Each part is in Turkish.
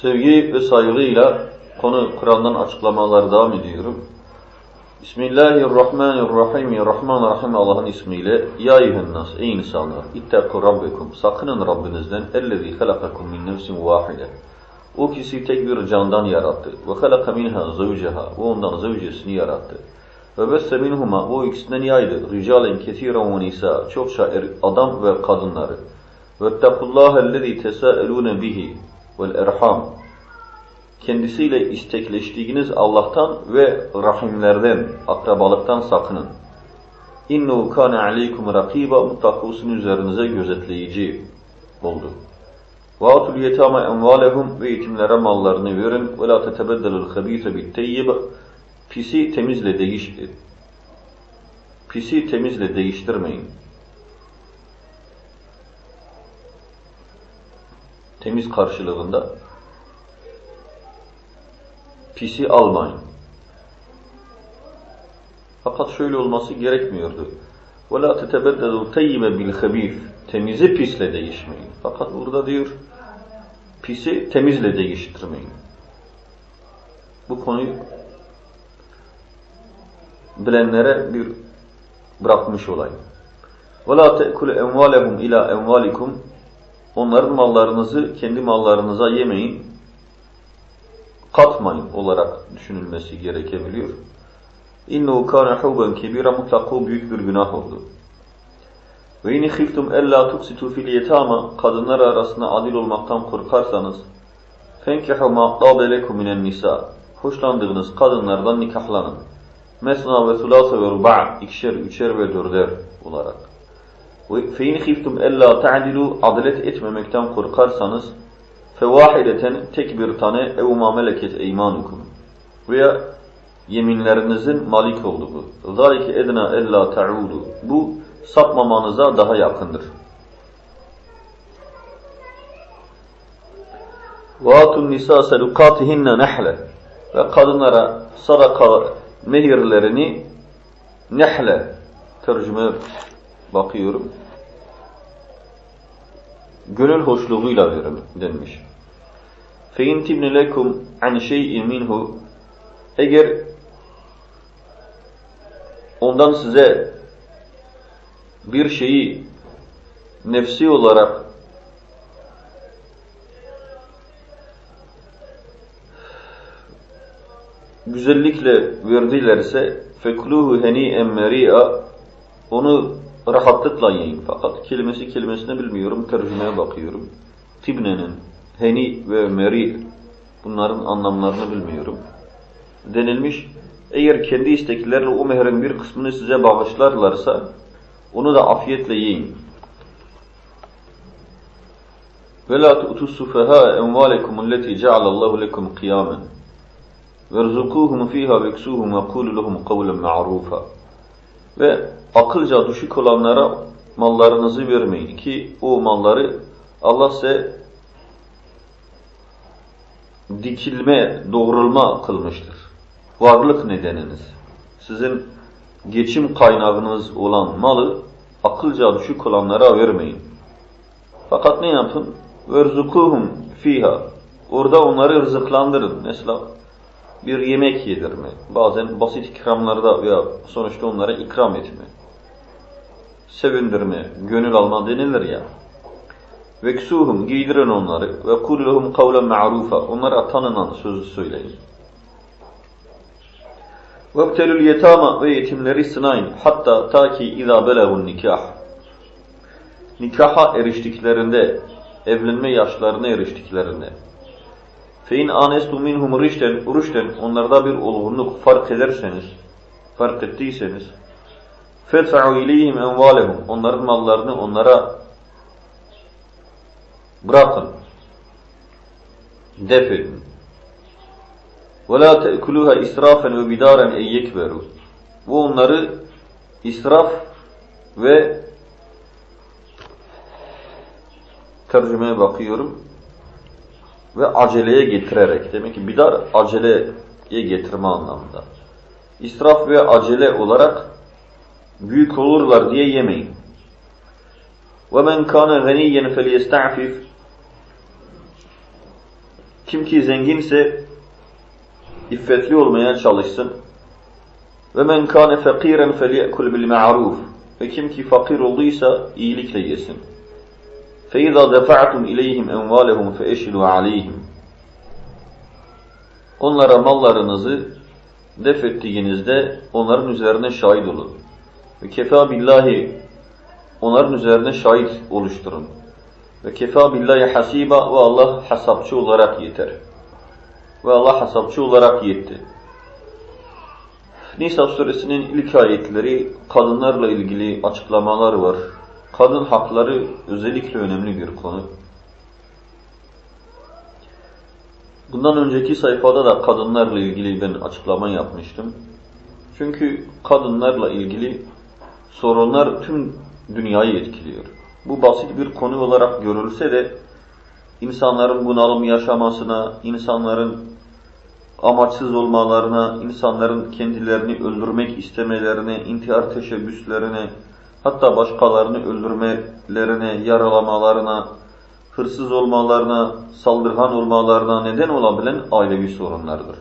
Sevgi ve saygıyla konu Kur'an'dan açıklamalar devam ediyorum. Bismillahirrahmanirrahim. Rahman Rahim Allah'ın ismiyle. Ya eyyühennas, ey insanlar, ittaku rabbekum. Sakının Rabbinizden. Ellezî halakakum min nefsin vahide. O kişi tek bir candan yarattı. Ve halaka minha zavceha. Ve ondan zavcesini yarattı. Ve besse minhuma. O ikisinden yaydı. Ricalen kesiren ve nisa. Çokça er, adam ve kadınları. Vettekullâhellezî tesâelûne bihi erham. Kendisiyle istekleştiğiniz Allah'tan ve rahimlerden, akrabalıktan sakının. İnnehu kâne aleykum rakîba mutlaka üzerinize gözetleyici oldu. Atul yetâme envâlehum ve yetimlere mallarını verin ve la tetebeddelul habîse bitteyyib pisi temizle değiş pisi temizle değiştirmeyin. Temiz karşılığında pisi almayın. Fakat şöyle olması gerekmiyordu. وَلَا تَتَبَدَّلُوا تَيِّبَ بِالْخَب۪يفِ Temizi pisle değişmeyin. Fakat burada diyor, pisi temizle değiştirmeyin. Bu konuyu bilenlere bir bırakmış olayım. وَلَا تَأْكُلُ اَنْوَالَهُمْ اِلَى اَنْوَالِكُمْ Onların mallarınızı kendi mallarınıza yemeyin, katmayın olarak düşünülmesi gerekebiliyor. İnnehu kâne hubben kebira mutlaka büyük bir günah oldu. Ve in khiftum ella tuksitu fil yetama kadınlar arasında adil olmaktan korkarsanız fenkihu ma tabe lekum minen nisa hoşlandığınız kadınlardan nikahlanın. Mesna ve sulasa ve ruba' ikişer, üçer ve dörder olarak. Ve fe in khiftum ella ta'dilu adalet etmemekten korkarsanız fevahideten tek bir tane ev ma meleket eymanukum veya yeminlerinizin malik olduğu. Zalike edna ella ta'udu. Bu sapmamanıza daha yakındır. وَاتُ nisa سَلُقَاتِهِنَّ nehle Ve kadınlara sadaka mehirlerini nehle tercüme bakıyorum. Gönül hoşluğuyla verin denmiş. فَاِنْ تِبْنِ لَكُمْ عَنْ شَيْءٍ minhu Eğer ondan size bir şeyi nefsi olarak güzellikle verdilerse fekluhu heni emmeri'a onu rahatlıkla yiyin. Fakat kelimesi kelimesine bilmiyorum. Tercümeye bakıyorum. Tibne'nin heni ve meri bunların anlamlarını bilmiyorum. Denilmiş eğer kendi isteklerle o mehrin bir kısmını size bağışlarlarsa onu da afiyetle yiyin. وَلَا تُؤْتُوا السُّفَهَاءَ اَنْوَالَكُمُ الَّتِي جَعَلَ اللّٰهُ لَكُمْ قِيَامًا وَارْزُقُوهُمْ ف۪يهَا وَاكْسُوهُمْ وَقُولُ لَهُمْ قَوْلًا مَعْرُوفًا Ve akılca düşük olanlara mallarınızı vermeyin ki o malları Allah size dikilme, doğrulma kılmıştır. Varlık nedeniniz. Sizin geçim kaynağınız olan malı akılca düşük olanlara vermeyin. Fakat ne yapın? وَرْزُقُوهُمْ fiha. Orada onları rızıklandırın. Mesela bir yemek yedirme. Bazen basit ikramlarda veya sonuçta onlara ikram etme. Sevindirme, gönül alma denilir ya. Veksuhum giydirin onları ve kulluhum kavlen ma'rufa. Onlara tanınan sözü söyleyin. Vebtelül yetama ve yetimleri sınayın. Hatta ta ki izâ belegun nikah. Nikaha eriştiklerinde, evlenme yaşlarına eriştiklerinde. Fein anestu minhum rişten, rüşten onlarda bir olgunluk fark ederseniz, fark ettiyseniz fedfa'u ileyhim envalehum onların mallarını onlara bırakın. Def edin. وَلَا تَأْكُلُوهَا اِسْرَافًا وَبِدَارًا اَيَّكْبَرُوا Bu onları israf ve tercümeye bakıyorum ve aceleye getirerek. Demek ki bidar aceleye getirme anlamında. İsraf ve acele olarak büyük olurlar diye yemeyin. وَمَنْ كَانَ غَنِيًّا فَلْيَسْتَعْفِفْ Kim ki zenginse iffetli olmaya çalışsın. Ve men kâne fakîren feliyekul bil ma'ruf. Ve kim ki fakir olduysa iyilikle yesin. فَاِذَا دَفَعْتُمْ اِلَيْهِمْ اَنْوَالَهُمْ فَاَشْلُوا عَلَيْهِمْ Onlara mallarınızı def ettiğinizde onların üzerine şahit olun. Ve kefa billahi onların üzerine şahit oluşturun. Ve kefa billahi hasiba ve Allah hesapçı olarak yeter. Ve Allah hesapçı olarak yetti. Nisa suresinin ilk ayetleri kadınlarla ilgili açıklamalar var. Kadın hakları özellikle önemli bir konu. Bundan önceki sayfada da kadınlarla ilgili ben açıklama yapmıştım. Çünkü kadınlarla ilgili sorunlar tüm dünyayı etkiliyor. Bu basit bir konu olarak görülse de insanların bunalım yaşamasına, insanların amaçsız olmalarına, insanların kendilerini öldürmek istemelerine, intihar teşebbüslerine, hatta başkalarını öldürmelerine, yaralamalarına, hırsız olmalarına, saldırgan olmalarına neden olabilen ailevi sorunlardır.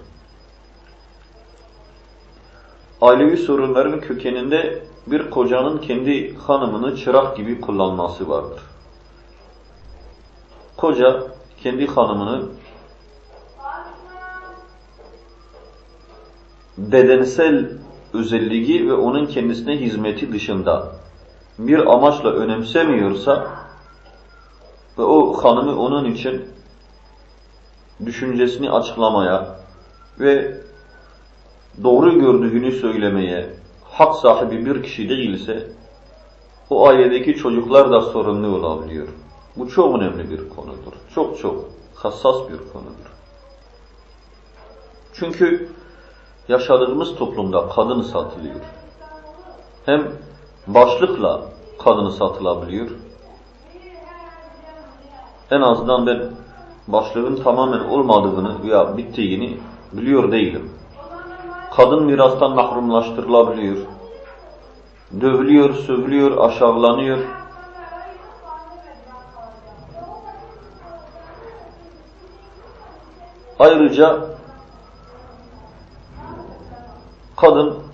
Ailevi sorunların kökeninde bir kocanın kendi hanımını çırak gibi kullanması vardır. Koca kendi hanımını bedensel özelliği ve onun kendisine hizmeti dışında bir amaçla önemsemiyorsa ve o hanımı onun için düşüncesini açıklamaya ve doğru gördüğünü söylemeye hak sahibi bir kişi değilse o ailedeki çocuklar da sorunlu olabiliyor. Bu çok önemli bir konudur. Çok çok hassas bir konudur. Çünkü yaşadığımız toplumda kadın satılıyor. Hem başlıkla kadını satılabiliyor. En azından ben başlığın tamamen olmadığını veya bittiğini biliyor değilim. Kadın mirastan mahrumlaştırılabiliyor. Dövülüyor, sövülüyor, aşağılanıyor. Ayrıca kadın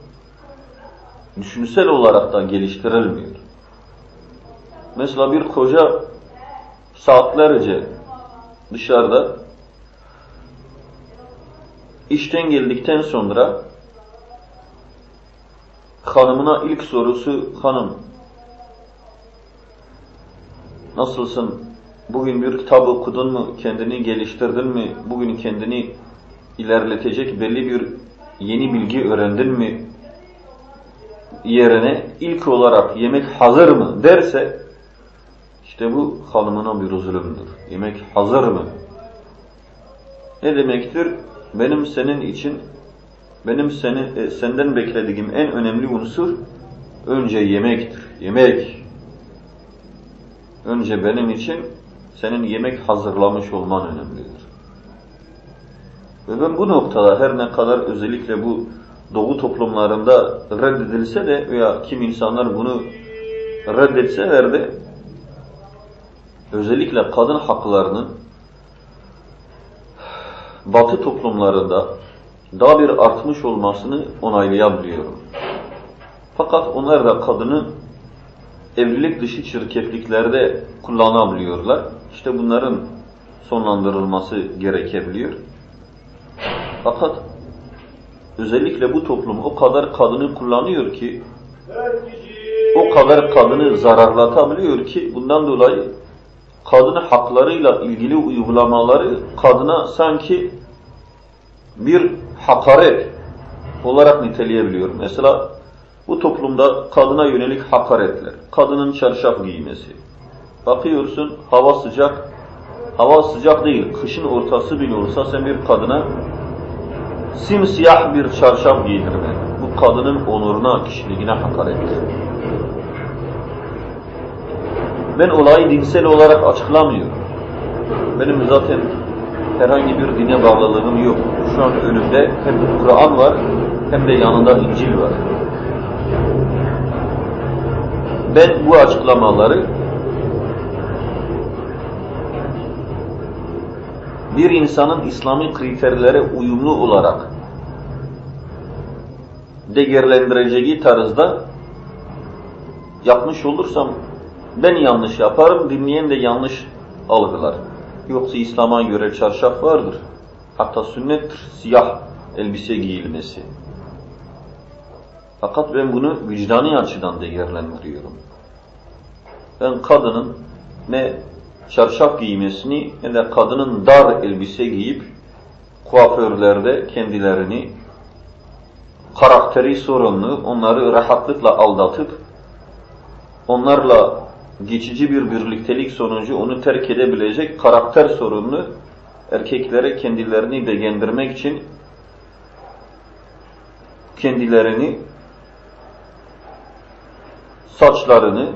düşünsel olarak da geliştirilmiyor. Mesela bir koca saatlerce dışarıda işten geldikten sonra hanımına ilk sorusu hanım nasılsın? Bugün bir kitap okudun mu? Kendini geliştirdin mi? Bugün kendini ilerletecek belli bir yeni bilgi öğrendin mi? Yerine ilk olarak yemek hazır mı derse işte bu hanımına bir zulümdür. Yemek hazır mı? Ne demektir? Benim senin için benim seni e, senden beklediğim en önemli unsur önce yemektir. Yemek. Önce benim için senin yemek hazırlamış olman önemlidir. Ve ben bu noktada her ne kadar özellikle bu doğu toplumlarında reddedilse de veya kim insanlar bunu reddetseler de özellikle kadın haklarının batı toplumlarında daha bir artmış olmasını onaylayabiliyorum. Fakat onlar da kadını evlilik dışı çirkefliklerde kullanabiliyorlar. İşte bunların sonlandırılması gerekebiliyor. Fakat özellikle bu toplum o kadar kadını kullanıyor ki o kadar kadını zararlatabiliyor ki bundan dolayı kadın haklarıyla ilgili uygulamaları kadına sanki bir hakaret olarak niteleyebiliyor. Mesela bu toplumda kadına yönelik hakaretler, kadının çarşaf giymesi. Bakıyorsun hava sıcak, hava sıcak değil, kışın ortası bile olsa sen bir kadına simsiyah bir çarşaf giydirme. Bu kadının onuruna, kişiliğine hakarettir. Ben olayı dinsel olarak açıklamıyorum. Benim zaten herhangi bir dine bağlılığım yok. Şu an önümde hem Kur'an var hem de yanında İncil var. Ben bu açıklamaları bir insanın İslami kriterlere uyumlu olarak değerlendireceği tarzda yapmış olursam ben yanlış yaparım, dinleyen de yanlış algılar. Yoksa İslam'a göre çarşaf vardır. Hatta sünnettir siyah elbise giyilmesi. Fakat ben bunu vicdani açıdan değerlendiriyorum. Ben kadının ne çarşaf giymesini ne de kadının dar elbise giyip kuaförlerde kendilerini karakteri sorunlu, onları rahatlıkla aldatıp onlarla geçici bir birliktelik sonucu onu terk edebilecek karakter sorunlu erkeklere kendilerini beğendirmek için kendilerini saçlarını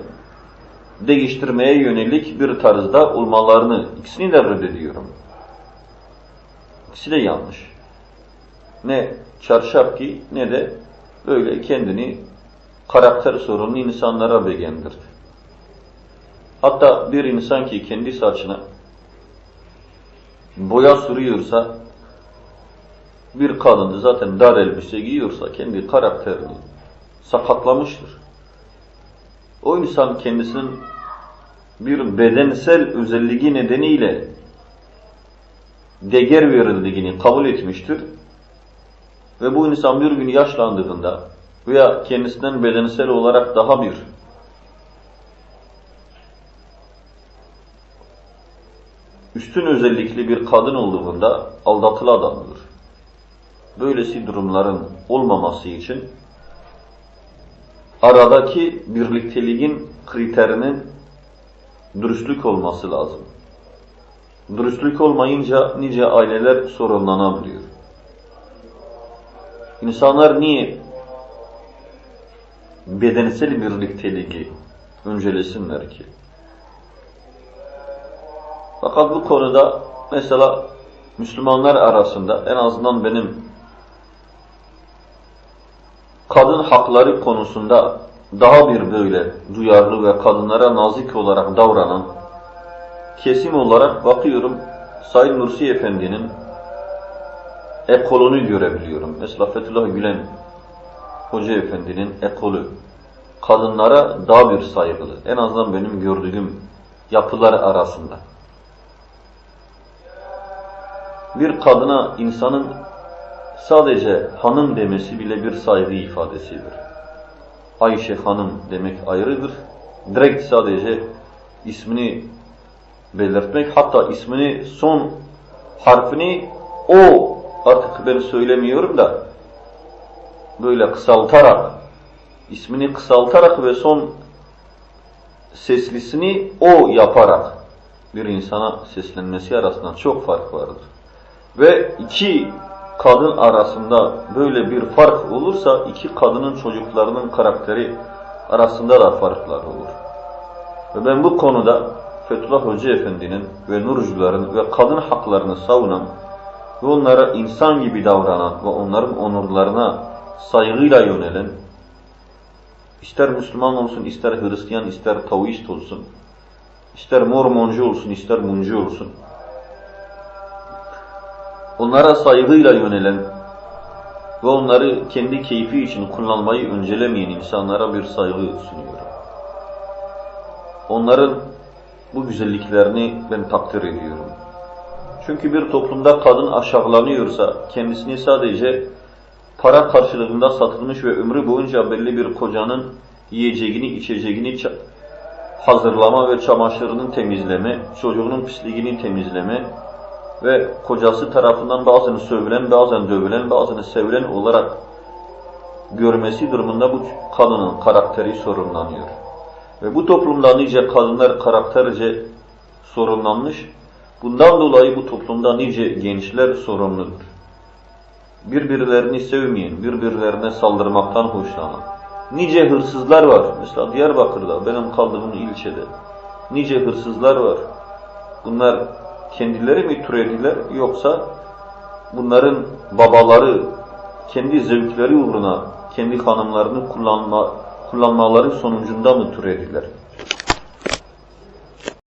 değiştirmeye yönelik bir tarzda olmalarını ikisini de reddediyorum. İkisi de yanlış. Ne çarşaf giy ne de böyle kendini karakter sorunlu insanlara beğendirdi. Hatta bir insan ki kendi saçına boya sürüyorsa bir kadın zaten dar elbise giyiyorsa kendi karakterini sakatlamıştır. O insan kendisinin bir bedensel özelliği nedeniyle değer verildiğini kabul etmiştir. Ve bu insan bir gün yaşlandığında veya kendisinden bedensel olarak daha bir üstün özellikli bir kadın olduğunda aldatılı adamdır. Böylesi durumların olmaması için aradaki birlikteliğin kriterinin dürüstlük olması lazım. Dürüstlük olmayınca nice aileler sorunlanabiliyor. İnsanlar niye bedensel birlikteliği öncelesinler ki? Fakat bu konuda mesela Müslümanlar arasında en azından benim kadın hakları konusunda daha bir böyle duyarlı ve kadınlara nazik olarak davranan kesim olarak bakıyorum Said Nursi Efendi'nin ekolunu görebiliyorum. Mesela Fethullah Gülen Hoca Efendi'nin ekolü kadınlara daha bir saygılı. En azından benim gördüğüm yapılar arasında. Bir kadına insanın sadece hanım demesi bile bir saygı ifadesidir. Ayşe hanım demek ayrıdır. Direkt sadece ismini belirtmek, hatta ismini son harfini o artık ben söylemiyorum da böyle kısaltarak ismini kısaltarak ve son seslisini o yaparak bir insana seslenmesi arasında çok fark vardır. Ve iki kadın arasında böyle bir fark olursa iki kadının çocuklarının karakteri arasında da farklar olur. Ve ben bu konuda Fethullah Hoca Efendi'nin ve Nurcuların ve kadın haklarını savunan ve onlara insan gibi davranan ve onların onurlarına saygıyla yönelen ister Müslüman olsun, ister Hristiyan, ister Taoist olsun, ister Mormoncu olsun, ister Muncu olsun onlara saygıyla yönelen ve onları kendi keyfi için kullanmayı öncelemeyen insanlara bir saygı sunuyorum. Onların bu güzelliklerini ben takdir ediyorum. Çünkü bir toplumda kadın aşağılanıyorsa, kendisini sadece para karşılığında satılmış ve ömrü boyunca belli bir kocanın yiyeceğini, içeceğini hazırlama ve çamaşırının temizleme, çocuğunun pisliğini temizleme, ve kocası tarafından bazen sövülen, bazen dövülen, bazen sevilen olarak görmesi durumunda bu kadının karakteri sorunlanıyor. Ve bu toplumda nice kadınlar karakterce sorunlanmış. Bundan dolayı bu toplumda nice gençler sorumludur. Birbirlerini sevmeyen, birbirlerine saldırmaktan hoşlanan. Nice hırsızlar var. Mesela Diyarbakır'da, benim kaldığım ilçede. Nice hırsızlar var. Bunlar kendileri mi türediler yoksa bunların babaları kendi zevkleri uğruna kendi hanımlarını kullanma, kullanmaları sonucunda mı türediler?